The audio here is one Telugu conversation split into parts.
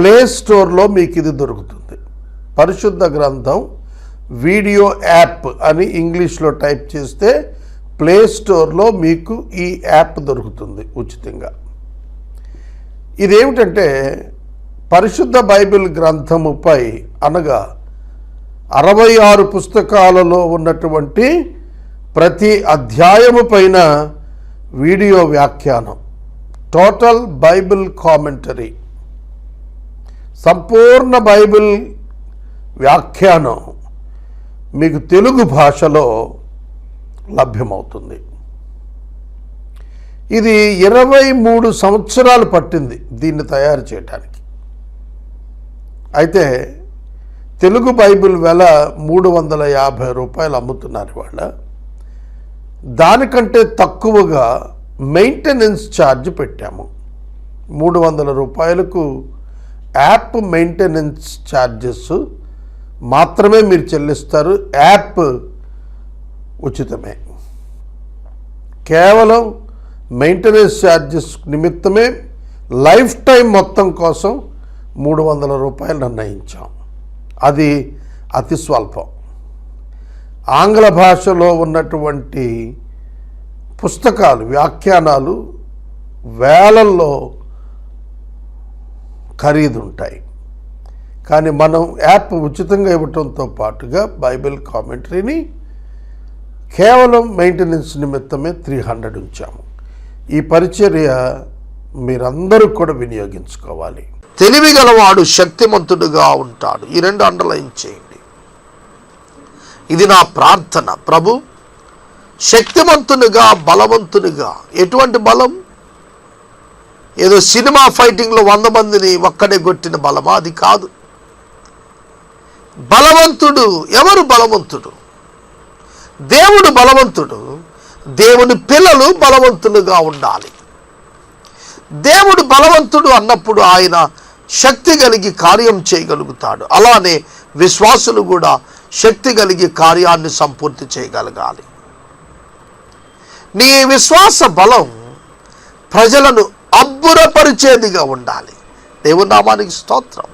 ప్లే స్టోర్లో మీకు ఇది దొరుకుతుంది. పరిశుద్ధ గ్రంథం వీడియో యాప్ అని ఇంగ్లీష్లో టైప్ చేస్తే ప్లే స్టోర్లో మీకు ఈ యాప్ దొరుకుతుంది ఉచితంగా. ఇదేమిటంటే పరిశుద్ధ బైబిల్ గ్రంథముపై అనగా అరవై ఆరు పుస్తకాలలో ఉన్నటువంటి ప్రతి అధ్యాయము పైన వీడియో వ్యాఖ్యానం టోటల్ బైబిల్ కామెంటరీ. సంపూర్ణ బైబిల్ వ్యాఖ్యానం మీకు తెలుగు భాషలో లభ్యమవుతుంది. ఇది ఇరవై మూడు సంవత్సరాలు పట్టింది దీన్ని తయారు చేయడానికి అయితే తెలుగు బైబిల్ వెల మూడు వందల యాభై రూపాయలు అమ్ముతున్నారు వాళ్ళ దానికంటే తక్కువగా మెయింటెనెన్స్ ఛార్జ్ పెట్టాము. మూడు వందల రూపాయలకు యాప్ మెయింటెనెన్స్ ఛార్జెస్ మాత్రమే మీరు చెల్లిస్తారు. యాప్ ఉచితమే. కేవలం మెయింటెనెన్స్ ఛార్జెస్ నిమిత్తమే లైఫ్ టైం మొత్తం కోసం మూడు వందల రూపాయలు నిర్ణయించాం. అది అతి స్వల్పం. ఆంగ్ల భాషలో ఉన్నటువంటి పుస్తకాలు వ్యాఖ్యానాలు వేలల్లో ఖరీదు ఉంటాయి కానీ మనం యాప్ ఉచితంగా ఇవ్వటంతో పాటుగా బైబిల్ కామెంటరీని కేవలం మెయింటెనెన్స్ నిమిత్తమే త్రీ హండ్రెడ్ ఉంచాము. ఈ పరిచర్య మీరందరూ కూడా వినియోగించుకోవాలి. తెలివి గలవాడు శక్తిమంతుడుగా ఉంటాడు. ఈ రెండు అండర్లైన్ చేయండి. ఇది నా ప్రార్థన. ప్రభు శక్తిమంతునిగా బలవంతునిగా ఎటువంటి బలం? ఏదో సినిమా ఫైటింగ్లో వంద మందిని ఒక్కడే కొట్టిన బలమా? అది కాదు. బలవంతుడు ఎవరు బలవంతుడు? దేవుడు బలవంతుడు. దేవుని పిల్లలు బలవంతులుగా ఉండాలి. దేవుడు బలవంతుడు అన్నప్పుడు ఆయన శక్తి కలిగి కార్యం చేయగలుగుతాడు. అలానే విశ్వాసులు కూడా శక్తి కలిగి కార్యాన్ని సంపూర్తి చేయగలగాలి. నీ విశ్వాస బలం ప్రజలను అబ్బురపరిచేదిగా ఉండాలి. దేవునామానికి స్తోత్రం.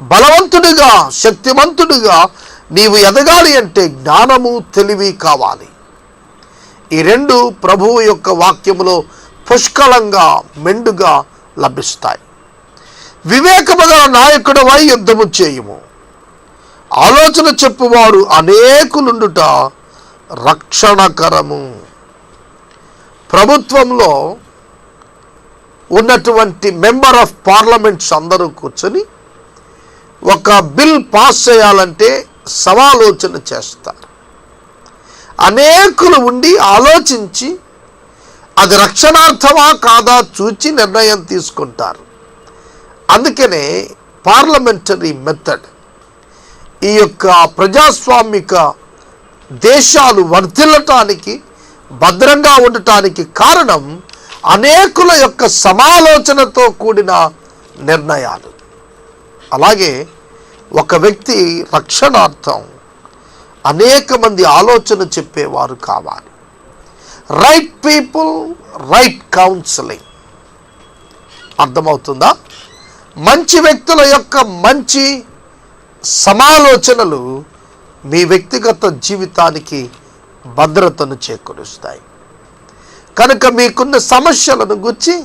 బలవంతుడిగా శక్తివంతుడిగా నీవు ఎదగాలి అంటే జ్ఞానము తెలివి కావాలి. ఈ రెండు ప్రభువు యొక్క వాక్యములో పుష్కలంగా మెండుగా లభిస్తాయి. వివేకముగల నాయకుడవై యుద్ధము చేయుము? ఆలోచన చెప్పువారు అనేకులుండుట రక్షణకరము. ప్రభుత్వంలో ఉన్నటువంటి మెంబర్ ఆఫ్ పార్లమెంట్స్ అందరూ కూర్చొని ఒక బిల్ పాస్ చేయాలంటే సమాలోచన చేస్తారు. అనేకులు ఉండి ఆలోచించి అది రక్షణార్థమా కాదా చూచి నిర్ణయం తీసుకుంటారు. అందుకనే పార్లమెంటరీ మెథడ్ ఈ యొక్క ప్రజాస్వామిక దేశాలు వర్ధిల్లటానికి భద్రంగా ఉండటానికి కారణం అనేకుల యొక్క సమాలోచనతో కూడిన నిర్ణయాలు. అలాగే ఒక వ్యక్తి రక్షణార్థం అనేక మంది ఆలోచన చెప్పేవారు కావాలి. రైట్ పీపుల్ రైట్ కౌన్సిలింగ్ అర్థమవుతుందా? మంచి వ్యక్తుల యొక్క మంచి సమాలోచనలు మీ వ్యక్తిగత జీవితానికి భద్రతను చేకూరుస్తాయి. కనుక మీకున్న సమస్యలను గుచ్చి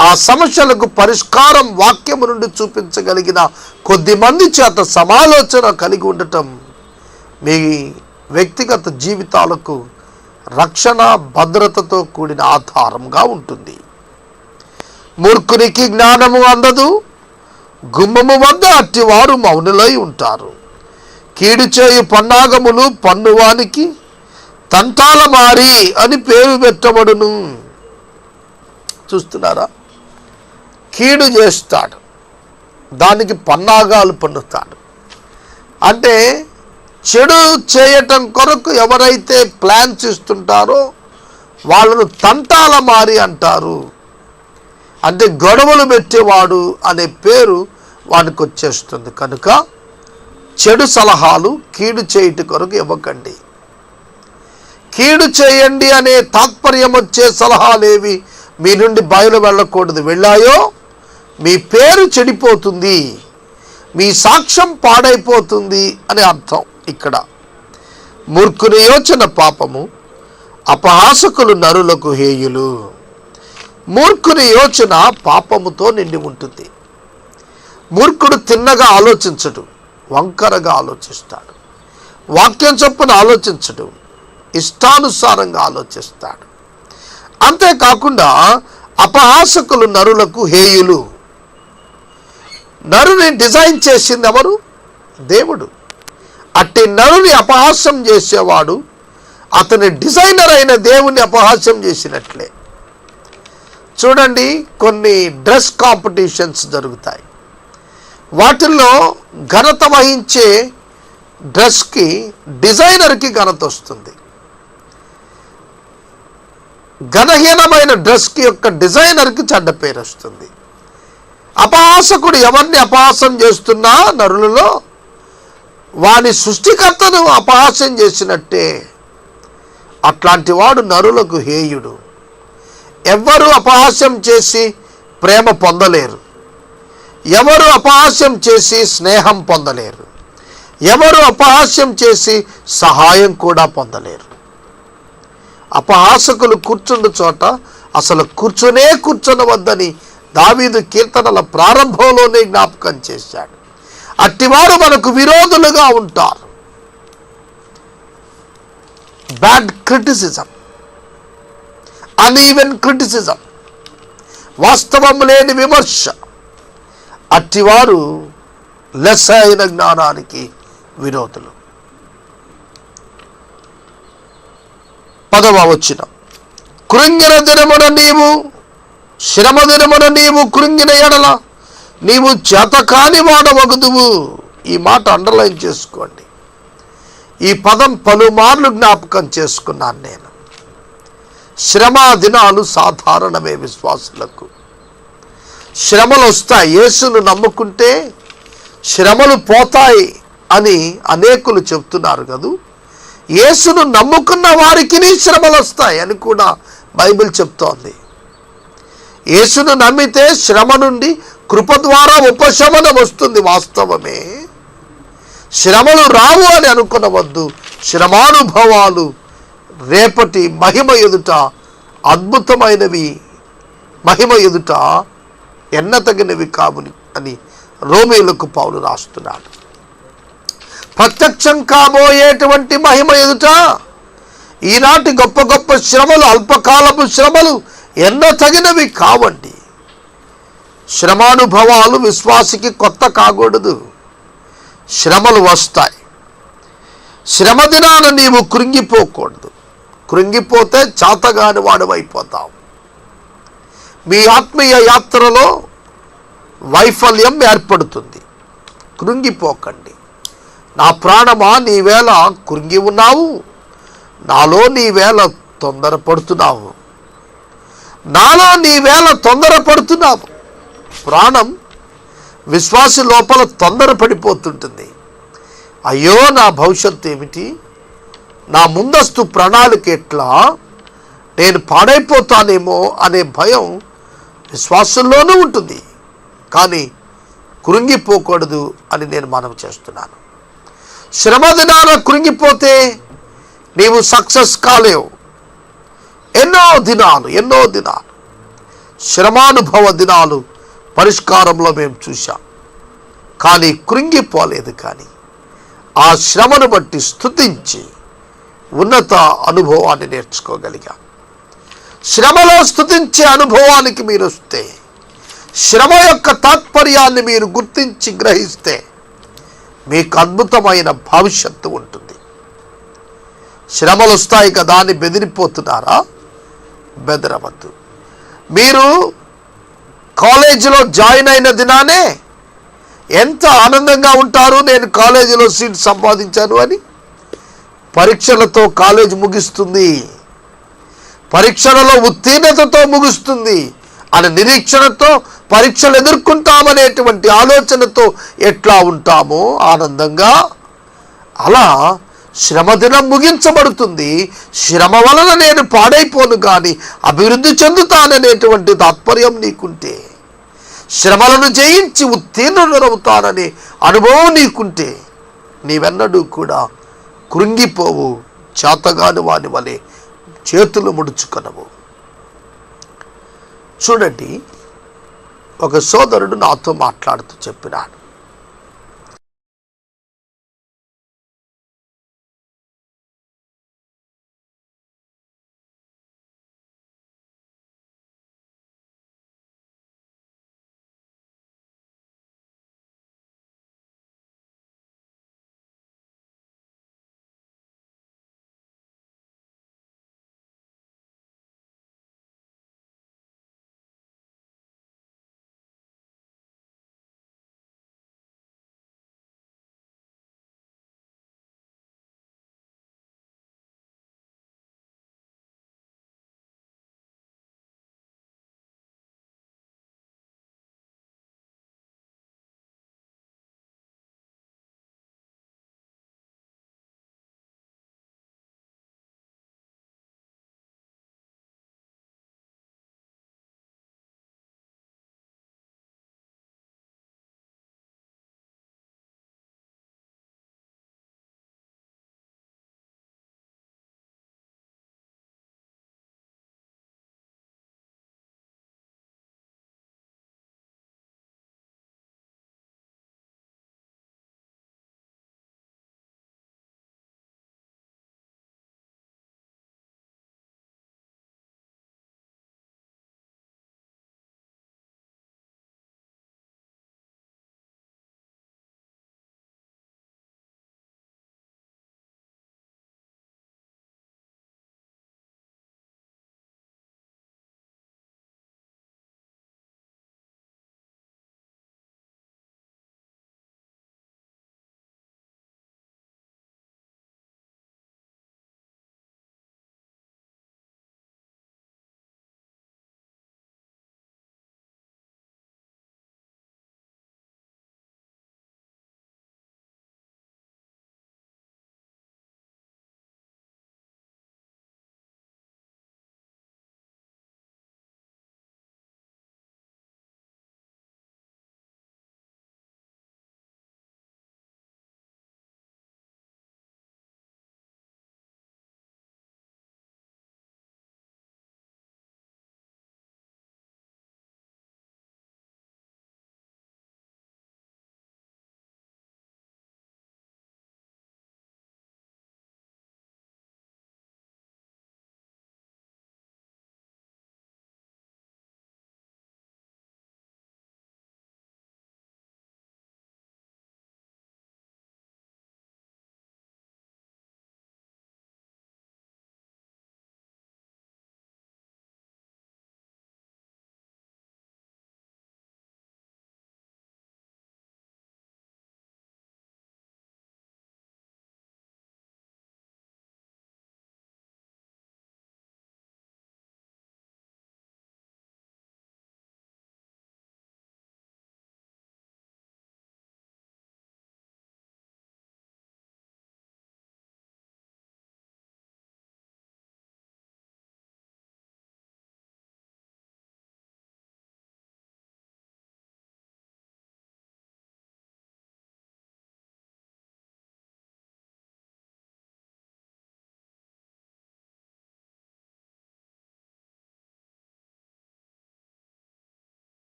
ఆ సమస్యలకు పరిష్కారం వాక్యము నుండి చూపించగలిగిన కొద్ది మంది చేత సమాలోచన కలిగి ఉండటం మీ వ్యక్తిగత జీవితాలకు రక్షణ భద్రతతో కూడిన ఆధారంగా ఉంటుంది. మూర్ఖునికి జ్ఞానము అందదు గుమ్మము వద్ద అట్టివారు మౌనులై ఉంటారు. కీడు చేయు పన్నాగములు పన్నువానికి తంటాల మారి అని పేరు పెట్టబడును. చూస్తున్నారా? కీడు చేస్తాడు. దానికి పన్నాగాలు పన్నుతాడు అంటే చెడు చేయటం కొరకు ఎవరైతే ప్లాన్స్ ఇస్తుంటారో వాళ్ళను తంటాల మారి అంటారు. అంటే గొడవలు పెట్టేవాడు అనే పేరు వానికి వచ్చేస్తుంది. కనుక చెడు సలహాలు కీడు చేయుట కొరకు ఇవ్వకండి. కీడు చేయండి అనే తాత్పర్యం వచ్చే సలహాలేవి మీ నుండి బయలు వెళ్ళకూడదు. వెళ్ళాయో? మీ పేరు చెడిపోతుంది. మీ సాక్ష్యం పాడైపోతుంది అని అర్థం ఇక్కడ. మూర్ఖుని యోచన పాపము అపహాసకులు నరులకు హేయులు. మూర్ఖుని యోచన పాపముతో నిండి ఉంటుంది. మూర్ఖుడు తిన్నగా ఆలోచించడు వంకరగా ఆలోచిస్తాడు. వాక్యం చొప్పున ఆలోచించడు. ఇష్టానుసారంగా ఆలోచిస్తాడు. అంతేకాకుండా అపహాసకులు నరులకు హేయులు. నరుని డిజైన్ చేసింది ఎవరు దేవుడు. అట్టి నరుని అపహాస్యం చేసేవాడు అతని డిజైనర్ అయిన దేవుని అపహాస్యం చేసినట్లే. చూడండి కొన్ని డ్రెస్ కాంపిటీషన్స్ జరుగుతాయి. వాటిల్లో ఘనత వహించే డ్రెస్కి డిజైనర్కి ఘనత వస్తుంది. ఘనహీనమైన డ్రెస్కి యొక్క డిజైనర్కి చెడ్డ పేరు వస్తుంది. అపహాసకుడు ఎవరిని అపహాసం చేస్తున్నా నరులలో వాని సృష్టికర్తను అపహాసం చేసినట్టే అట్లాంటి వాడు నరులకు హేయుడు. ఎవ్వరూ అపహాస్యం చేసి ప్రేమ పొందలేరు. ఎవరు అపహాస్యం చేసి స్నేహం పొందలేరు. ఎవరు అపహాస్యం చేసి సహాయం కూడా పొందలేరు. అపహాసకులు కూర్చుండు చోట అసలు కూర్చునే కూర్చునవద్దని దావీదు కీర్తనల ప్రారంభంలోనే జ్ఞాపకం చేశాడు. అట్టివారు మనకు విరోధులుగా ఉంటారు. బ్యాడ్ క్రిటిసిజం అన్ఈవెన్ క్రిటిసిజం వాస్తవం లేని విమర్శ. అట్టివారు లెస్ అయిన జ్ఞానానికి విరోధులు. పదవ వచ్చిన కృంగిన దినమున నీవు శ్రమ దినమున నీవు కృంగిన ఎడల నీవు చేతకాని వాడవగదువు. ఈ మాట అండర్లైన్ చేసుకోండి. ఈ పదం పలుమార్లు జ్ఞాపకం చేసుకున్నాను నేను. శ్రమ దినాలు సాధారణమే విశ్వాసులకు. శ్రమలు వస్తాయి. యేసును నమ్ముకుంటే శ్రమలు పోతాయి అని అనేకులు చెప్తున్నారు కదూ. యేసును నమ్ముకున్న వారికి శ్రమలు వస్తాయి అని కూడా బైబిల్ చెప్తోంది. యేసును నమ్మితే శ్రమ నుండి కృప ద్వారా ఉపశమనం వస్తుంది వాస్తవమే. శ్రమలు రావు అని అనుకునవద్దు. శ్రమానుభవాలు రేపటి మహిమ ఎదుట అద్భుతమైనవి. మహిమ ఎదుట ఎన్నతగినవి కావుని అని రోమేలకు పౌలు రాస్తున్నాడు. ప్రత్యక్షం కాబోయేటువంటి మహిమ ఎదుట ఈనాటి గొప్ప గొప్ప శ్రమలు అల్పకాలపు శ్రమలు ఎన్నో తగినవి కావండి. శ్రమానుభవాలు విశ్వాసికి కొత్త కాకూడదు. శ్రమలు వస్తాయి. శ్రమ దినాన నీవు కృంగిపోకూడదు. కృంగిపోతే చాతగాని వాడవైపోతావు. మీ ఆత్మీయ యాత్రలో వైఫల్యం ఏర్పడుతుంది. కృంగిపోకండి. నా ప్రాణమా నీవేళ కృంగి ఉన్నావు. నాలో నీవేళ తొందరపడుతున్నావు. నాలో నీవేళ తొందరపడుతున్నావు. ప్రాణం విశ్వాస లోపల తొందరపడిపోతుంటుంది. అయ్యో నా భవిష్యత్తు ఏమిటి? నా ముందస్తు ప్రణాళిక ఎట్లా? నేను పాడైపోతానేమో అనే భయం విశ్వాసంలోనూ ఉంటుంది. కానీ కృంగిపోకూడదు అని నేను మనం చేస్తున్నాను. శ్రమదినాన కృంగిపోతే నీవు సక్సెస్ కాలేవు. ఎన్నో దినాలు ఎన్నో దినాలు. శ్రమానుభవ దినాలు పరిష్కారంలో మేము చూశాం. కానీ కృంగిపోలేదు కానీ ఆ శ్రమను బట్టి స్థుతించి ఉన్నత అనుభవాన్ని నేర్చుకోగలిగాం. శ్రమలో స్థుతించే అనుభవానికి మీరు వస్తే శ్రమ యొక్క తాత్పర్యాన్ని మీరు గుర్తించి గ్రహిస్తే మీకు అద్భుతమైన భవిష్యత్తు ఉంటుంది. శ్రమలు వస్తాయి కదా అని బెదిరిపోతున్నారా? బెదరవద్దు. మీరు కాలేజీలో జాయిన్ అయిన దినానే ఎంత ఆనందంగా ఉంటారు? నేను కాలేజీలో సీట్ సంపాదించాను అని పరీక్షలతో కాలేజ్ ముగిస్తుంది. పరీక్షలలో ఉత్తీర్ణతతో ముగుస్తుంది. అనే నిరీక్షణతో పరీక్షలు ఎదుర్కొంటామనేటువంటి ఆలోచనతో ఎట్లా ఉంటామో ఆనందంగా. అలా శ్రమదినం ముగించబడుతుంది. శ్రమ వలన నేను పాడైపోను కానీ అభివృద్ధి చెందుతాననేటువంటి తాత్పర్యం నీకుంటే శ్రమలను జయించి ఉత్తీర్ణులవుతాననే అనుభవం నీకుంటే నీవెన్నడూ కూడా కృంగిపోవు. చేతగాని వాని వలె చేతులు ముడుచుకొనవు. చూడండి ఒక సోదరుడు నాతో మాట్లాడుతూ చెప్పినాడు.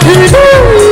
You.